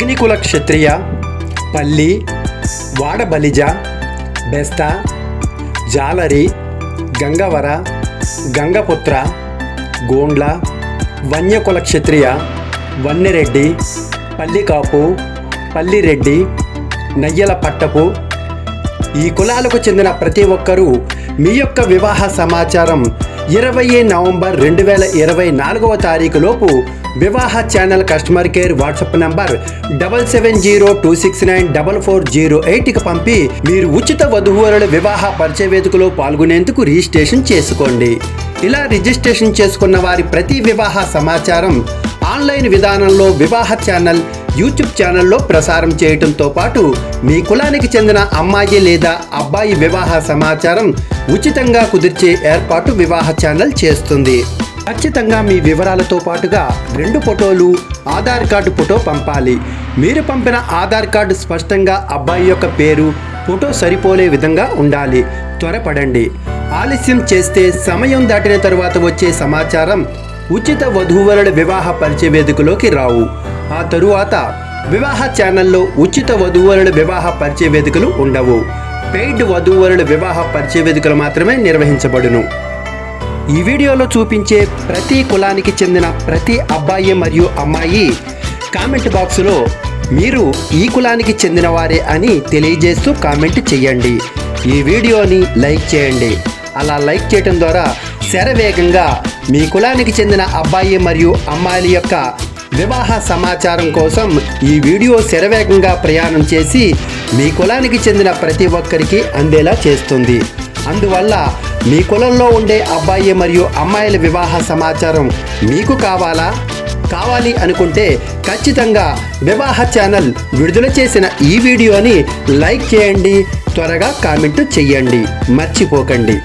అగ్నికుల క్షత్రియ పల్లి వాడబలిజ బెస్త జాలరి గంగవర గంగపుత్ర గోండ్ల వన్యకుల క్షత్రియ వన్నెరెడ్డి పల్లికాపు పల్లిరెడ్డి నయ్యల పట్టపు. ఈ కులాలకు చెందిన ప్రతి ఒక్కరూ మీ యొక్క వివాహ సమాచారం ఇరవై నవంబర్ రెండు వేల ఇరవై నాలుగవ తారీఖు లోపు Vivaha channel customer care WhatsApp number double seven zero two six nine double four zero ఎయిట్కి పంపి మీరు ఉచిత వధువరుల వివాహ పరిచయ వేదికలో పాల్గొనేందుకు రిజిస్ట్రేషన్ చేసుకోండి. ఇలా రిజిస్ట్రేషన్ చేసుకున్న వారి ప్రతి వివాహ సమాచారం ఆన్లైన్ విధానంలో వివాహ ఛానల్ యూట్యూబ్ ఛానల్లో ప్రసారం చేయటంతో పాటు మీ కులానికి చెందిన అమ్మాయి లేదా అబ్బాయి వివాహ సమాచారం ఉచితంగా కుదిర్చే ఏర్పాటు వివాహ ఛానల్ చేస్తుంది. ఖచ్చితంగా మీ వివరాలతో పాటుగా రెండు ఫోటోలు ఆధార్ కార్డు ఫోటో పంపాలి. మీరు పంపిన ఆధార్ కార్డు స్పష్టంగా అబ్బాయి యొక్క పేరు ఫోటో సరిపోలే విధంగా ఉండాలి. త్వరపడండి. ఆలస్యం చేస్తే సమయం దాటిన తరువాత వచ్చే సమాచారం ఉచిత వధూవరుల వివాహ పరిచయ వేదికలోకి రావు. ఆ తరువాత వివాహ ఛానల్లో ఉచిత వధూవరుల వివాహ పరిచయ వేదికలు ఉండవు. పెయిడ్ వధూవరుల వివాహ పరిచయ వేదికలు మాత్రమే నిర్వహించబడును. ఈ వీడియోలో చూపించే ప్రతి కులానికి చెందిన ప్రతి అబ్బాయి మరియు అమ్మాయి కామెంట్ బాక్సులో మీరు ఈ కులానికి చెందినవారే అని తెలియజేస్తూ కామెంట్ చేయండి. ఈ వీడియోని లైక్ చేయండి. అలా లైక్ చేయడం ద్వారా శరవేగంగా మీ కులానికి చెందిన అబ్బాయి మరియు అమ్మాయిల యొక్క వివాహ సమాచారం కోసం ఈ వీడియో శరవేగంగా ప్రయాణం చేసి మీ కులానికి చెందిన ప్రతి ఒక్కరికి అందేలా చేస్తుంది. అందువల్ల మీ కులంలో ఉండే అబ్బాయి మరియు అమ్మాయిల వివాహ సమాచారం మీకు కావాలా? కావాలి అనుకుంటే ఖచ్చితంగా వివాహ ఛానల్ విడుదల చేసిన ఈ వీడియోని లైక్ చేయండి త్వరగా కామెంట్ చెయ్యండి మర్చిపోకండి.